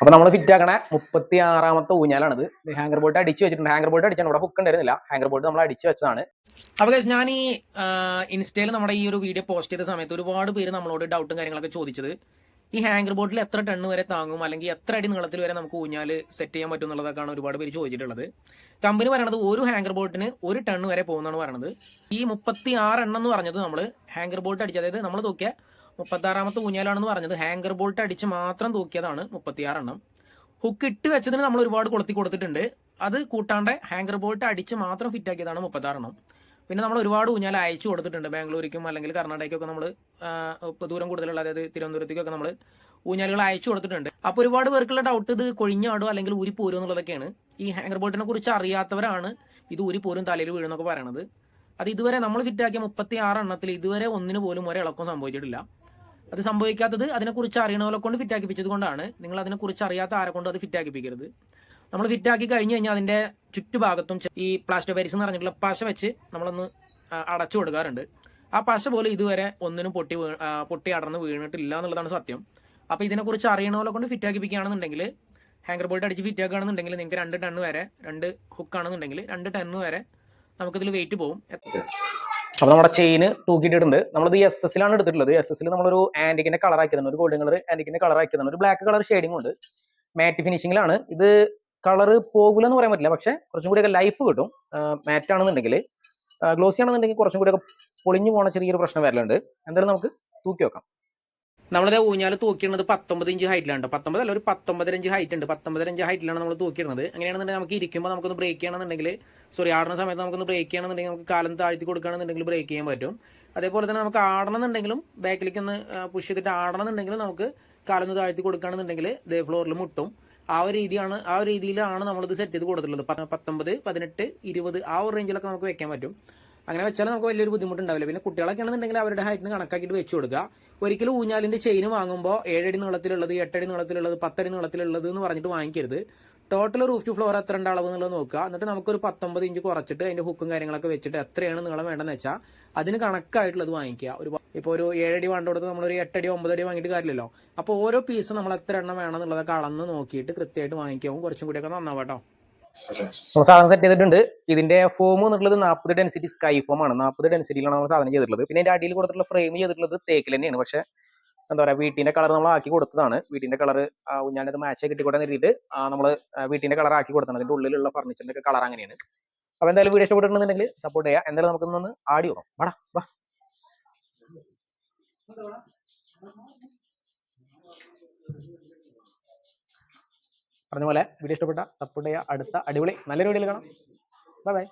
അപ്പൊ നമ്മൾ ഫിറ്റ് ആക്കണ മുപ്പത്തി ആറാമത്തെ ഊഞ്ഞാലാണിത് ഹാങ്കർ ബോൾട്ട് അടിച്ചു വെച്ചിട്ടുണ്ട്. ഹാങ്കർ ബോൾട്ട് അടിച്ചാണ്. ഇവിടെ ഹുക്ക് ഉണ്ടായിരുന്നില്ല. ഹാങ്കർ ബോൾട്ട് നമ്മൾ അടിച്ചു വെച്ചതാണ്. അപ്പൊ guys, ഞാൻ ഈ ഇൻസ്റ്റയിൽ നമ്മുടെ ഈ ഒരു വീഡിയോ പോസ്റ്റ് ചെയ്ത സമയത്ത് ഒരുപാട് പേര് നമ്മളോട് ഡൗട്ടും കാര്യങ്ങളൊക്കെ ചോദിച്ചത്. ഈ ഹാങ്കർ ബോട്ടിൽ എത്ര ടണ്ണ് വരെ താങ്ങും? അല്ലെങ്കിൽ എത്ര അടി നീളത്തിൽ വരെ നമുക്ക് ഊഞ്ഞാൽ സെറ്റ് ചെയ്യാൻ പറ്റും എന്നുള്ളതൊക്കെയാണ് ഒരുപാട് പേര് ചോദിച്ചിട്ടുള്ളത്. കമ്പനി പറയണത് ഒരു ഹാങ്കർ ബോട്ടിന് ഒരു ടണ്ണ് വരെ പോകുന്നതാണ് പറയണത്. ഈ മുപ്പത്തി ആറ് എണ്ണം എന്ന് പറഞ്ഞത് നമ്മൾ ഹാങ്കർ ബോൾട്ട് അടിച്ച് അതായത് നമ്മൾ തൂക്കിയ മുപ്പത്തി ആറാമത്തെ ഊഞ്ഞാലാണെന്ന് പറഞ്ഞത്. ഹാങ്കർ ബോൾട്ട് അടിച്ച് മാത്രം തൂക്കിയതാണ് മുപ്പത്തിയാറെണ്ണം. ഹുക്ക് ഇട്ട് വെച്ചതിന് നമ്മൾ ഒരുപാട് കൊളുത്തി കൊടുത്തിട്ടുണ്ട്. അത് കൂട്ടാണ്ട് ഹാങ്കർ ബോൾട്ട് അടിച്ച് മാത്രം ഫിറ്റ് ആക്കിയതാണ് മുപ്പത്താറെണ്ണം പിന്നെ നമ്മൾ ഒരുപാട് ഊഞ്ഞാൽ അയച്ചു കൊടുത്തിട്ടുണ്ട്. ബാംഗ്ലൂരിക്കും അല്ലെങ്കിൽ കർണാടകയ്ക്കൊക്കെ നമ്മൾ ഇപ്പോൾ ദൂരം കൂടുതലുള്ള അതായത് തിരുവനന്തപുരത്തേക്കൊക്കെ നമ്മൾ ഊഞ്ഞാലുകൾ അയച്ചു കൊടുത്തിട്ടുണ്ട്. അപ്പോൾ ഒരുപാട് പേർക്കുള്ള ഡൗട്ട് ഇത് കൊഴിഞ്ഞാടോ അല്ലെങ്കിൽ ഊരി പോരും എന്നുള്ളതൊക്കെയാണ്. ഈ ഹാങ്കർ ബോൾട്ടിനെ കുറിച്ച് അറിയാത്തവരാണ് ഇത് ഊരി പോരും തലയിൽ വീഴുന്നൊക്കെ പറയണത്. അത് ഇതുവരെ നമ്മൾ ഫിറ്റാക്കിയ മുപ്പത്തി ആറ് എണ്ണത്തിൽ ഇതുവരെ ഒന്നിനു പോലും ഒരിളക്കം സംഭവിച്ചിട്ടില്ല. അത് സംഭവിക്കാത്തത് അതിനെക്കുറിച്ച് അറിയണവരെ കൊണ്ട് ഫിറ്റാക്കിപ്പിച്ചത് കൊണ്ടാണ്. നിങ്ങൾ അതിനെക്കുറിച്ച് അറിയാത്ത ആരെ കൊണ്ട് അത് ഫിറ്റാക്കിപ്പിക്കരുത് നമ്മൾ ഫിറ്റാക്കി കഴിഞ്ഞ് കഴിഞ്ഞാൽ അതിന്റെ ചുറ്റുഭാഗത്തും ഈ പ്ലാസ്റ്റർ പാരീസ് എന്ന് പറഞ്ഞിട്ടുള്ള പശ വെച്ച് നമ്മളൊന്ന് അടച്ചു കൊടുക്കാറുണ്ട്. ആ പശ പോലെ ഇതുവരെ ഒന്നിനും പൊട്ടി പൊട്ടി അടർന്ന് വീണിട്ടില്ല എന്നുള്ളതാണ് സത്യം. അപ്പോൾ ഇതിനെക്കുറിച്ച് അറിയണവരെ കൊണ്ട് ഫിറ്റാക്കിപ്പിക്കുകയാണെന്നുണ്ടെങ്കിൽ ഹാങ്കർ ബോൾട്ട് അടിച്ച് ഫിറ്റാക്കുകയാണെന്നുണ്ടെങ്കിൽ നിങ്ങൾക്ക് രണ്ട് ടണ്ണ് വരെ രണ്ട് ഹുക്കാണെന്നുണ്ടെങ്കിൽ രണ്ട് ടണ്ണ് വരെ നമുക്കിതിൽ വെയിറ്റ് പോകും അപ്പൊ നമ്മുടെ ചെയിന് തൂക്കിയിട്ടുണ്ട് നമ്മളിത് എസ് എസിലാണ് എടുത്തിട്ടുള്ളത്. എസ് എസിൽ നമ്മളൊരു ആന്റിക്കിന്റെ കളർ ആക്കിയതാണ്. ഒരു ഗോൾഡൻ കളർ ആന്റിക്കിന്റെ കളർ ആക്കിയതാണ്. ഒരു ബ്ലാക്ക് കളർ ഷെയ്ഡിംഗ് ഉണ്ട്. മാറ്റ് ഫിനിഷിംഗിലാണ് ഇത് കളർ പോകില്ല എന്ന് പറയാൻ പറ്റില്ല. പക്ഷെ കുറച്ചും കൂടിയൊക്കെ ലൈഫ് കിട്ടും. മാറ്റ് ആണെന്നുണ്ടെങ്കിൽ ഗ്ലോസി ആണെന്നുണ്ടെങ്കിൽ കുറച്ചും കൂടിയൊക്കെ പൊളിഞ്ഞു പോണ ചെറിയൊരു പ്രശ്നം വരലുണ്ട്. എന്തായാലും നമുക്ക് തൂക്കി വെക്കാം നമ്മളിത് ഊഞ്ഞാൽ തൂക്കിയിടുന്നത് പത്തൊമ്പത് ഇഞ്ച് ഹൈറ്റിലാണ് ട്ടോ. പത്തൊമ്പത് അല്ല ഒരു പത്തൊമ്പതര ഇഞ്ച് ഹൈറ്റ് ഉണ്ട്. പത്തൊമ്പതര ഇഞ്ച് ഹൈറ്റിലാണ് നമ്മൾ തൂക്കിയിരുന്നത് അങ്ങനെയാണെന്നുണ്ടെങ്കിൽ നമുക്ക് ഇരിക്കുമ്പോൾ നമുക്കൊന്ന് ബ്രേക്ക് ചെയ്യണമെന്നുണ്ടെങ്കിൽ സോറി ആടുന്ന സമയത്ത് നമുക്കൊന്ന് ബ്രേക്ക് ചെയ്യണമെന്നുണ്ടെങ്കിൽ നമുക്ക് കാലം താഴ്ത്തി കൊടുക്കുകയാണെന്നുണ്ടെങ്കിൽ ബ്രേക്ക് ചെയ്യാൻ പറ്റും. അതേപോലെ തന്നെ നമുക്ക് ആടണമെന്നുണ്ടെങ്കിലും ബാക്കിലേക്ക് ഒന്ന് പുഷ് ചെയ്തിട്ട് ആടണമെന്നുണ്ടെങ്കിലും നമുക്ക് കാലൊന്ന് താഴ്ത്തി കൊടുക്കുകയാണെന്നുണ്ടെങ്കിൽ ദേ ഫ്ലോറിൽ മുട്ടും. ആ ഒരു രീതിയാണ് ആ ഒരു രീതിയിലാണ് നമ്മളിത് സെറ്റ് ചെയ്ത് കൊടുത്തിട്ടുള്ളത്. പത്ത് പത്തൊമ്പത് പതിനെട്ട് ഇരുപത് ആ ഒരു റേഞ്ചിലൊക്കെ നമുക്ക് വെക്കാൻ പറ്റും. അങ്ങനെ വെച്ചാൽ നമുക്ക് വലിയൊരു ബുദ്ധിമുട്ടുണ്ടാവില്ല. പിന്നെ കുട്ടികളൊക്കെ ആണെന്നുണ്ടെങ്കിൽ അവരുടെ ഹൈറ്റിന് കണക്കാക്കിയിട്ട് വെച്ച് കൊടുക്കുക. ഒരിക്കലും ഊഞ്ഞാലിന്റെ ചെയിൻ വാങ്ങുമ്പോൾ ഏഴടി നീളത്തിലുള്ളത് എട്ടടി നീളത്തിലുള്ളത് പത്തടി നീളത്തിലുള്ളത് എന്ന് പറഞ്ഞിട്ട് വാങ്ങിക്കരുത്. ടോട്ടൽ റൂഫ് ടു ഫ്ലോർ എത്ര ഉണ്ട് അളവ് എന്നുള്ളത് നോക്കുക. എന്നിട്ട് നമുക്കൊരു പത്തൊമ്പത് ഇഞ്ച് കുറച്ചിട്ട് അതിന്റെ ഹുക്കും കാര്യങ്ങളൊക്കെ വെച്ചിട്ട് എത്രയാണ് നീളം വേണ്ടതെന്ന് വെച്ചാൽ അതിന് കണക്കായിട്ടുള്ളത് വാങ്ങിക്കുക. ഒരു ഇപ്പോൾ ഒരു ഏഴടി വേണ്ട കൊടുത്ത് നമ്മളൊരു എട്ടടി ഒമ്പതടി വാങ്ങിയിട്ട് കാര്യമില്ലല്ലോ. അപ്പോൾ ഓരോ പീസ് നമ്മൾ എത്ര എണ്ണം വേണം എന്നുള്ളതൊക്കെ അളന്ന് നോക്കിയിട്ട് കൃത്യമായിട്ട് വാങ്ങിക്കാവും. കുറച്ചും കൂടിയൊക്കെ നന്നാവാട്ടോ നമ്മൾ സാധനം സെറ്റ് ചെയ്തിട്ടുണ്ട്. ഇതിന്റെ ഫോം എന്നുള്ളത് നാൽപ്പത് ഡെൻസിറ്റി സ്കൈ ഫോം ആണ്. നാൽപ്പത് ഡെൻസിറ്റിയിലാണ് നമ്മൾ സാധനം ചെയ്തിട്ടുള്ളത്. പിന്നെ ഇതിന്റെ അടിയിൽ കൊടുത്തിട്ടുള്ള ഫ്രെയിം ചെയ്തിട്ടുള്ളത് തേക്കിൽ തന്നെയാണ്. പക്ഷെ എന്താ പറയുക വീട്ടിന്റെ കളർ നമ്മൾ ആക്കി കൊടുത്തതാണ്. വീട്ടിന്റെ കളർ ഞാനത് മാച്ച് കിട്ടിക്കോട്ടെ നേരിട്ട് നമ്മൾ വീട്ടിന്റെ കളർ ആക്കി കൊടുത്തതാണ്. അതിന്റെ ഉള്ളിലുള്ള ഫർണിച്ചറിന്റെ കളർ അങ്ങനെയാണ്. അപ്പൊ എന്തായാലും വീഡിയോ ഇഷ്ടപ്പെട്ടിട്ടുണ്ടെങ്കിൽ സപ്പോർട്ട് ചെയ്യാം എന്തായാലും നമുക്ക് ഒന്ന് ആടി നോക്കാം. വാടാ വാ. പറഞ്ഞ പോലെ വീഡിയോ ഇഷ്ടപ്പെട്ട സപ്പോർട്ട് ചെയ്യുക. അടുത്ത അടിപൊളി നല്ലൊരു വീഡിയോയിൽ കാണാം. Bye bye